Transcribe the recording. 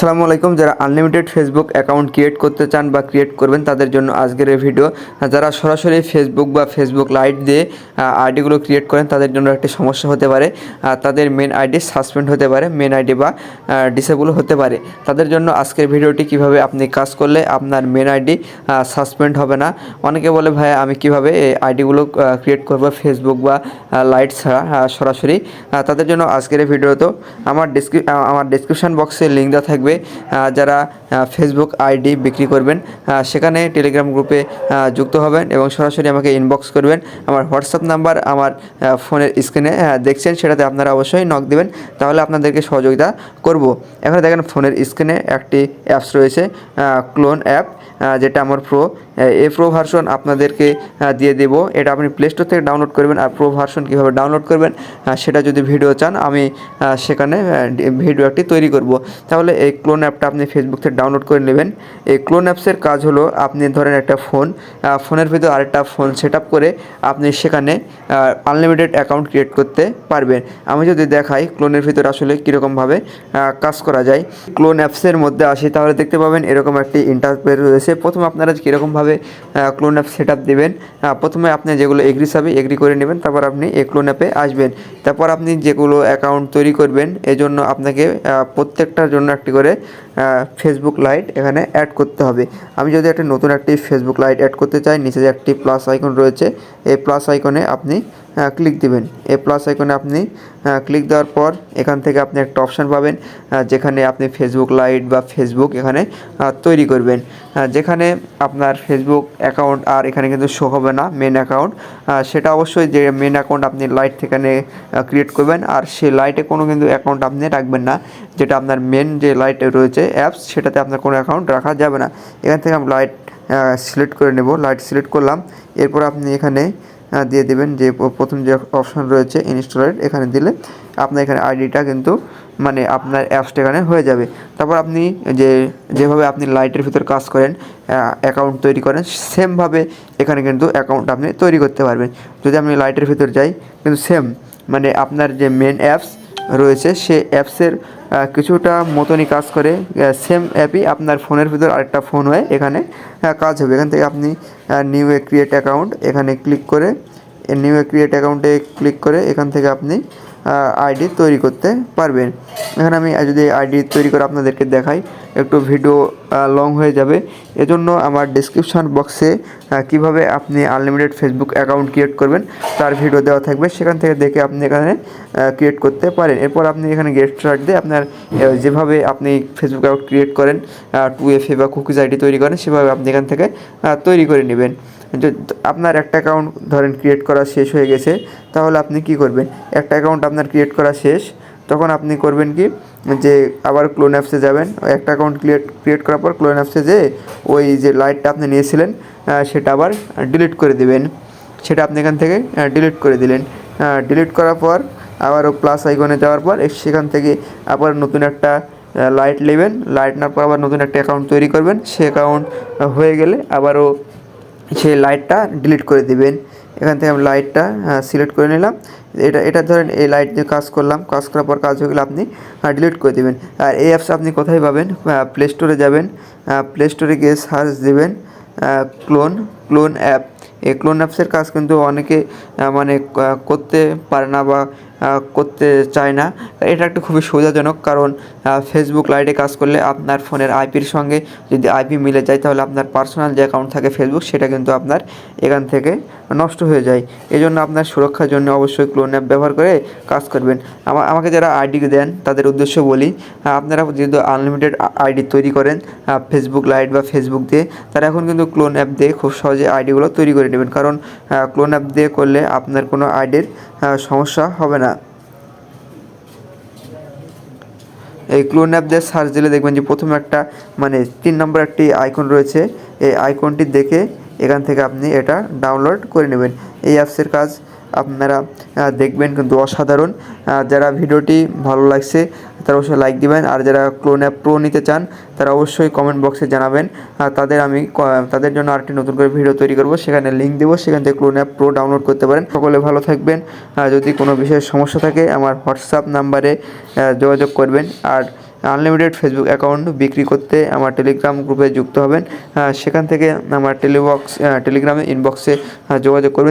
আসসালামু আলাইকুম। যারা আনলিমিটেড ফেসবুক অ্যাকাউন্ট ক্রিয়েট করতে চান বা ক্রিয়েট করবেন, তাদের জন্য আজকের এই ভিডিও যারা সরাসরি ফেসবুক বা ফেসবুক লাইট দিয়ে আইডিগুলো ক্রিয়েট করেন, তাদের জন্য একটি সমস্যা হতে পারে। তাদের মেন আইডি সাসপেন্ড হতে পারে মেন আইডি বা ডিসেবল হতে পারে। তাদের জন্য আজকের ভিডিওটি কীভাবে আপনি কাজ করলে আপনার মেন আইডি সাসপেন্ড হবে না? অনেকে বলে, ভাই, আমি কীভাবে এই আইডিগুলো ক্রিয়েট করব ফেসবুক বা লাইট ছাড়া সরাসরি? তাদের জন্য আজকের এই ভিডিও তো। আমার ডিসক্রিপ আমার ডিসক্রিপশন বক্সে লিঙ্ক দেওয়া থাকবে। যারা ফেসবুক আইডি বিক্রি করবেন। সেখানে টেলিগ্রাম গ্রুপে যুক্ত হবেন এবং সরাসরি আমাকে ইনবক্স করবেন। আমার হোয়াটসঅ্যাপ নাম্বার আমার ফোনের স্ক্রিনে দেখছেন, সেটাতে আপনারা অবশ্যই নক দেবেন। তাহলে আপনাদেরকে সহযোগিতা করব। এখানে দেখেন ফোনের স্ক্রিনে একটি অ্যাপস রয়েছে ক্লোন অ্যাপ যেটা আমার প্রো এই প্রো ভার্সন আপনাদেরকে দিয়ে দেব। এটা আপনি প্লে স্টোর থেকে ডাউনলোড করবেন আর প্রো ভার্সন কীভাবে ডাউনলোড করবেন সেটা যদি ভিডিও চান, আমি সেখানে ভিডিও একটি তৈরি করব। তাহলে এই ক্লোন অ্যাপটা আপনি ফেসবুক থেকে ডাউনলোড করে নেবেন। এই ক্লোন অ্যাপসের কাজ হলো আপনি ধরেন একটা ফোন ফোনের ভিতর আরেকটা ফোন সেট করে আপনি সেখানে আনলিমিটেড অ্যাকাউন্ট ক্রিয়েট করতে পারবেন। আমি যদি দেখাই ক্লোনের ভিতর আসলে কীরকমভাবে কাজ করা যায়। ক্লোন অ্যাপসের মধ্যে আসি, তাহলে দেখতে পাবেন এরকম একটি ইন্টারপের রয়েছে। প্রথমে আপনারা কীরকমভাবে ক্লোন অ্যাপ সেট আপ দেবেন প্রথমে আপনি যেগুলো এগ্রি চাবে এগ্রি করে নেবেন, তারপর আপনি এই ক্লোন অ্যাপে আসবেন। তারপর আপনি যেগুলো অ্যাকাউন্ট তৈরি করবেন, এজন্য আপনাকে প্রত্যেকটার জন্য একটি করে ফেসবুক লাইট এখানে অ্যাড করতে হবে। আমি যদি একটা নতুন একটি ফেসবুক লাইট অ্যাড করতে চাই, নিচে যে একটি প্লাস আইকন রয়েছে, এই প্লাস আইকনে আপনি ক্লিক দিবেন। এই প্লাস আইকনে আপনি ক্লিক দেওয়ার পর এখান থেকে আপনি একটা অপশান পাবেন যেখানে আপনি ফেসবুক লাইট বা ফেসবুক এখানে তৈরি করবেন। যেখানে আপনার ফেসবুক অ্যাকাউন্ট আর এখানে কিন্তু শো হবে না মেন অ্যাকাউন্ট সেটা অবশ্যই যে মেন অ্যাকাউন্ট আপনি লাইট থেকে ক্রিয়েট করবেন, আর সেই লাইটে কোনো কিন্তু অ্যাকাউন্ট আপনি রাখবেন না। যেটা আপনার মেন যে লাইট রয়েছে অ্যাপস সেটাতে আপনার কোনো অ্যাকাউন্ট রাখা যাবে না। এখান থেকে আমি লাইট সিলেক্ট করে নেব। লাইট সিলেক্ট করলাম। এরপর আপনি এখানে দিয়ে দেবেন যে প্রথম যে অপশন রয়েছে ইনস্টলেট এখানে দিলে আপনার এখানে আইডিটা কিন্তু মানে আপনার অ্যাপসটা এখানে হয়ে যাবে। তারপর আপনি যে, যেভাবে আপনি লাইটের ভিতর কাজ করেন অ্যাকাউন্ট তৈরি করেন সেমভাবে এখানে কিন্তু অ্যাকাউন্ট আপনি তৈরি করতে পারবেন। যদি আমি লাইটের ভিতর যাই, কিন্তু সেম মানে আপনার যে মেন অ্যাপস রয়েছে, সে অ্যাপসের কিছুটা মতনই কাজ করে সেম অ্যাপই আপনার ফোনের ভিতর আরেকটা ফোন হয়ে এখানে কাজ হবে। এখান থেকে আপনি নিউ এ ক্রিয়েট অ্যাকাউন্ট এখানে ক্লিক করে নিউ এ ক্রিয়েট অ্যাকাউন্টে ক্লিক করে এখান থেকে আপনি আইডি তৈরি করতে পারবেন। এখানে আমি যদি আইডি তৈরি করে আপনাদেরকে দেখাই, একটু ভিডিও লং হয়ে যাবে। এজন্য আমার ডিসক্রিপশন বক্সে কীভাবে আপনি আনলিমিটেড ফেসবুক অ্যাকাউন্ট ক্রিয়েট করবেন, তার ভিডিও দেওয়া থাকবে। সেখান থেকে দেখে আপনি এখানে ক্রিয়েট করতে পারেন। এরপর আপনি এখানে গেট স্টার্ট দিয়ে আপনার যেভাবে আপনি ফেসবুক অ্যাকাউন্ট ক্রিয়েট করেন টু এফে বা কুকিজ আইডি তৈরি করেন, সেভাবে আপনি এখান থেকে তৈরি করে নেবেন। আপনার একটা অ্যাকাউন্ট ধরেন ক্রিয়েট করা শেষ হয়ে গেছে, তাহলে আপনি কি করবেন? একটা অ্যাকাউন্ট আপনার ক্রিয়েট করা শেষ, তখন আপনি করবেন কি? যে আবার ক্লোন অ্যাপসে যাবেন, একটা অ্যাকাউন্ট ক্রিয়েট ক্রিয়েট করার পর ক্লোন অ্যাপসে যেয়ে ওই যে লাইটটা আপনি নিয়েছিলেন সেটা আবার ডিলিট করে দিবেন। সেটা আপনি এখান থেকে ডিলিট করে দিলেন। ডিলিট করার পর আবারও প্লাস আইকনে যাওয়ার পর সেখান থেকে আবার নতুন একটা লাইট নেবেন। লাইট নেওয়ার পর আবার নতুন একটা অ্যাকাউন্ট তৈরি করবেন। সে অ্যাকাউন্ট হয়ে গেলে আবারও সেই লাইটটা ডিলিট করে দিবেন। এখান থেকে আমি লাইটটা সিলেক্ট করে নিলাম। এটা এটা ধরেন এই লাইট দিয়ে কাজ করলাম। কাজ করার পর কাজ হয়ে গেলে আপনি ডিলিট করে দেবেন। আর এই অ্যাপস আপনি কোথায় পাবেন? প্লে স্টোরে যাবেন। প্লে স্টোরে গিয়ে সার্চ দেবেন ক্লোন ক্লোন অ্যাপ এই ক্লোন অ্যাপসের কাজ কিন্তু অনেকে মানে করতে পারে না বা করতে চায় না। এটা একটা খুবই সুবিধাজনক কারণ ফেসবুক লাইটে কাজ করলে আপনার ফোনের আইপির সঙ্গে যদি আইপি মিলে যায় তাহলে আপনার পার্সোনাল যে অ্যাকাউন্ট থাকে ফেসবুক সেটা কিন্তু আপনার এখান থেকে নষ্ট হয়ে যায়। এই জন্য আপনার সুরক্ষার জন্য অবশ্যই ক্লোন অ্যাপ ব্যবহার করে কাজ করবেন। আমা- আমাকে যারা আইডি দেন, তাদের উদ্দেশ্য বলি আপনারা যেহেতু আনলিমিটেড আইডি তৈরি করেন ফেসবুক লাইট বা ফেসবুক দিয়ে, তারা এখন কিন্তু ক্লোন অ্যাপ দিয়ে খুব সহজে আইডিগুলো তৈরি করে নেবেন। কারণ ক্লোন অ্যাপ দিয়ে করলে আপনার কোনো আইডির সমস্যা হবে না। এই ক্লোন অ্যাপ দিয়ে সার্চ দিলে দেখবেন যে প্রথমে একটা মানে তিন নম্বর একটি আইকন রয়েছে। এই আইকনটি দেখে এখান থেকে আপনি এটা ডাউনলোড করে নেবেন। এই অ্যাপসের কাজ আপনারা দেখবেন কিন্তু অসাধারণ। যারা ভিডিওটি ভালো লাগছে তারা অবশ্যই লাইক দিবেন। আর যারা ক্লোন অ্যাপ প্রো নিতে চান, তারা অবশ্যই কমেন্ট বক্সে জানাবেন। আর তাদের আমি, তাদের জন্য আরেকটি নতুন করে ভিডিও তৈরি করব। সেখানে লিঙ্ক দেবো, সেখান থেকে ক্লোন অ্যাপ প্রো ডাউনলোড করতে পারেন। সকলে ভালো থাকবেন। যদি কোনো বিষয়ে সমস্যা থাকে, আমার হোয়াটসঅ্যাপ নাম্বারে যোগাযোগ করবেন। আর আনলিমিটেড ফেসবুক অ্যাকাউন্ট বিক্রি করতে আমার টেলিগ্রাম গ্রুপে যুক্ত হবেন। সেখান থেকে আমার টেলিবক্স টেলিগ্রামে ইনবক্সে যোগাযোগ করবেন।